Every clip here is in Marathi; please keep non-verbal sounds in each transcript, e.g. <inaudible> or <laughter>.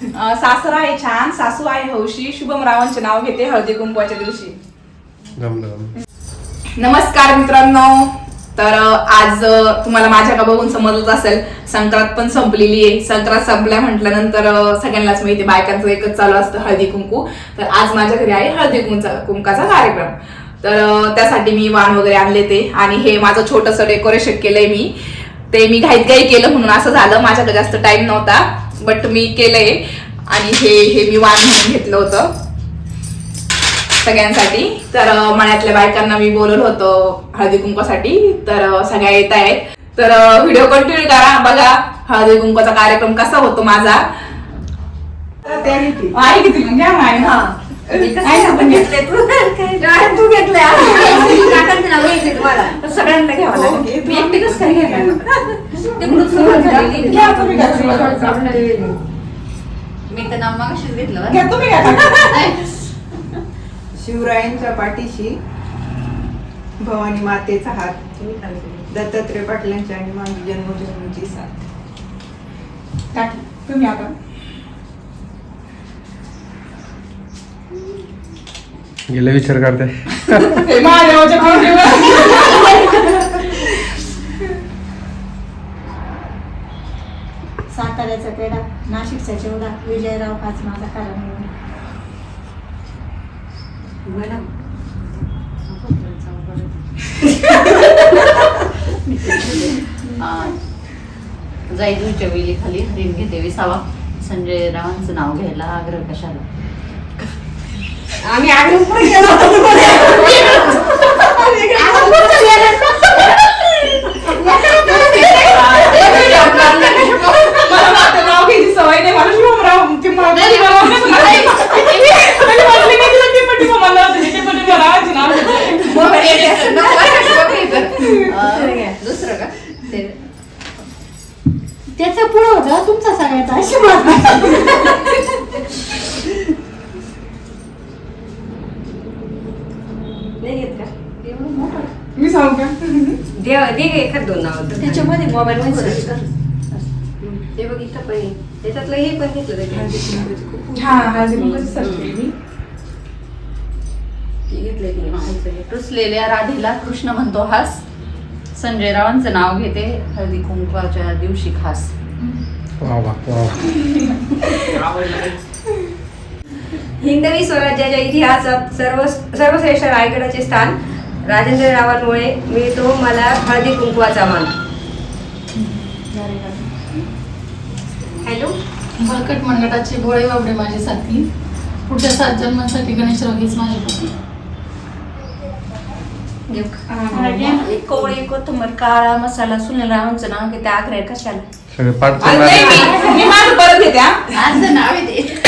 सासरा आहे छान सासू आहे हौशी शुभम रावांचे नाव घेते हळदी कुंकवाच्या दिवशी. नमस्कार मित्रांनो. तर आज तुम्हाला माझ्या बघून समजत असेल संक्रांत पण संपलेली आहे. संक्रांत संपल्या म्हटल्यानंतर सगळ्यांनाच माहिती बायकांचं एकच चालू असतं हळदी कुंकू. तर आज माझ्या घरी आहे हळदी कुंकचा कुंकाचा कार्यक्रम. तर त्यासाठी मी वाण वगैरे आणले ते. आणि हे माझं छोटंसं डेकोरेशन केलंय मी. ते मी घाईत घाई केलं म्हणून असं झालं. माझ्याकडे जास्त टाइम नव्हता. बट मी केलंय. आणि हे हे मी वाण म्हणून घेतलं होतं. सगळ्यांसाठी. तर मळ्यातल्या बायकांना मी बोलवलं होतं हळदी कुंकवासाठी. तर सगळ्या येत आहेत. तर व्हिडिओ कंटिन्यू करा. बघा हळदी कुंकवाचा कार्यक्रम कसा होतो माझा. आहे किती मग तू. तू घेतलंय? सगळ्यांना घ्यावं लागेल. मी काय घेणार. मी तर नाव मागाशीच घेतलं शिवरायांच्या पाठीशी भवानी मातेचा हात दत्तात्रय पाटलांची आणि माझी जन्मजन्मीची साथ. तुम्ही आता. गेला विचार करते. <laughs> साताऱ्याचा पेढा नाशिकचा चिवडा विजयराव हाच माझा कारण मॅडम. आ, जाईदूच्या वेली खाली हरिण घेते विसावा संजय रावांचं नाव घ्यायला आग्रह कशाला आम्ही आग्रह पण केला होता सवय नाही मला शिवमराव ते <laughs> दुसरं का? ते त्याचा पुढं होता तुमचा सगळ्याचा. आशीर्वाद <laughs> नाही घेत का एवढं मोठं मी सांगू का? दे एखाद दोन नाव त्याच्यामध्ये मोबाईल ते बघ इथं पण आहे. त्याच्यातलं हे पण घेतलं त्याच्यात. हा हळदी कुंकवाची सर्च केली मी. ती घेतलंय तिने मागचं हे. रुसलेल्या राधेला कृष्ण म्हणतो हास. संजय रावांचं नाव घेते. हळदी कुंकवाच्या दिवशी खास. वा वा वा. हिंदवी स्वराज्याच्या इतिहासात सर्व सर्वश्रेष्ठ रायगडाचे स्थान राजेंद्र रावांमुळे मिळतो मला हळदी कुंकवाचा मान. हॅलो? बळकट मनगटाचे भोळे बाबडे माझे साथी. पुढच्या सात जन्मांसाठी गणेशराव हेच माझे पती. कोवळी कोथंबर काळा मसाला सुनील रावांचं नाव घेते आग्रह कशाला? सगळे पाठ मी- मी नाव ते.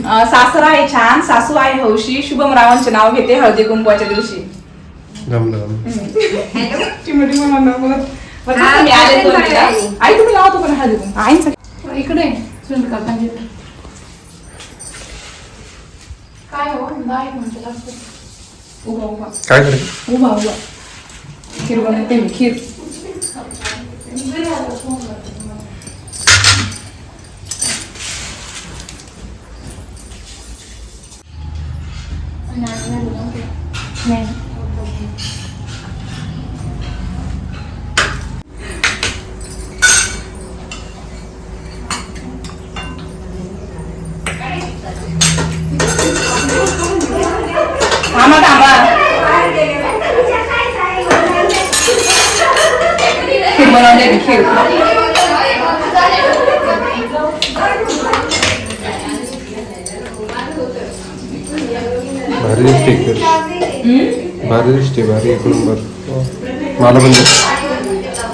सासरा आहे छान सासू आहे हौशी शुभम रावांचे नाव घेते हळदी कुंकवाच्या दिवशी. चिमटी म्हणून हा, आले दोन तिला. आई तुम्ही लावतो पण हळदी कुंकू. आईंचं इकडे. काकांचे काय हो? लागतात उभा उभा. काय उभा उभा. खीर बनवते मी खीर. थांबा. खीर. भारी. भारी दिसते भारी एक नंबर मला पण दे.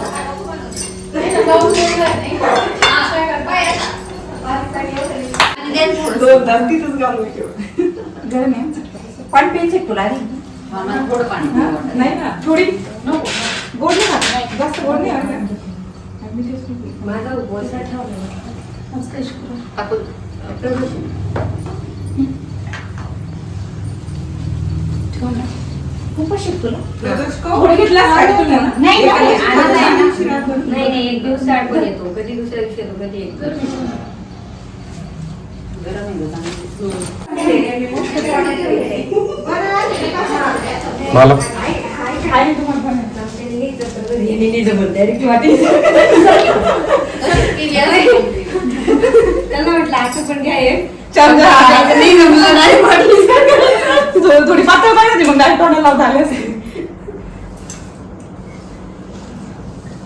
ठेव. तुला नाही ना थोडी गोड नाही जास्त गोड नाही माझा ठेवला ना तुम्ही ना? नाही, नाही, एका दिवशी नाही, नाही, नाही. उशिरा करून. नाही नाही एक दिवस आठवण येतो कधी दुसऱ्या दिवशी येतो कधी एक मला त्यांना म्हटलं असं पण नाही जमलं नाही म्हटली. थो- थोडी पातळ पाहिजे होती तोंडाला झाले असते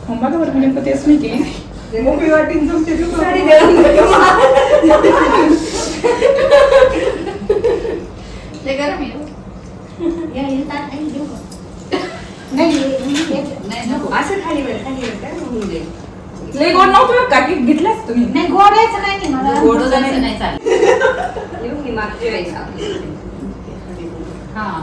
हो, मी नेमकं तेच नाही केली मोकळी वाटीन तुमच्या साडी दुकानात. गरम ते गरम आहे. नाही. नको. असं खाली काय होऊन जाईल लई गोड नव्हतं बरं का की घेतल्यास तुम्ही. नाही गोडायचं काही नाही मला. गोड जायचं नाही चालेल. येऊन मी मागच्या वेळेस आपली. हा.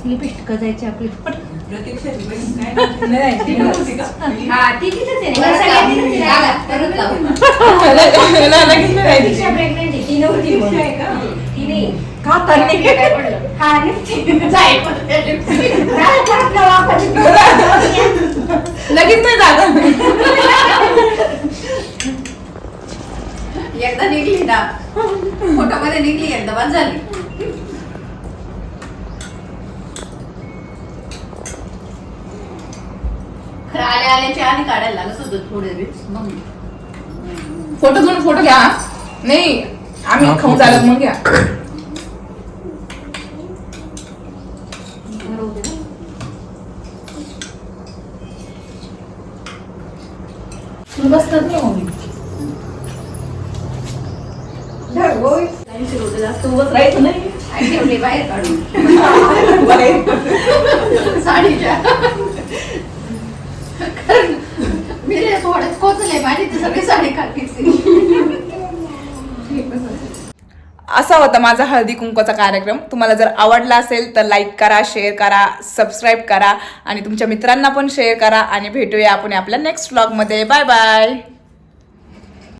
<laughs> हा लिपस्टिक <laughs> जाय पण त्याची. लगेच नाही. एकदा निघली ना फोटो मध्ये निघली एकदा बस झाली. खरं आल्या आल्याचे आणि काढायला लागत होतं थोडे दिवस मग फोटो घेऊन फोटो घ्या. नाही आम्ही हा, खाऊन फोटो. झालं मग घ्या. बसतात नाही मग धर, होय. जास्त उभं राहायचं नाही. आई ठेवली बाहेर काढून. साडीच्या. मी कोचले माझी ती सगळी साडी काढली असा होता माझा हळदी कुंकवाचा कार्यक्रम. तुम्हाला जर आवडला असेल तर लाईक करा शेअर करा सबस्क्राईब करा आणि तुमच्या मित्रांना पण शेअर करा. आणि भेटूया आपण आपल्या नेक्स्ट व्लॉगमध्ये बाय बाय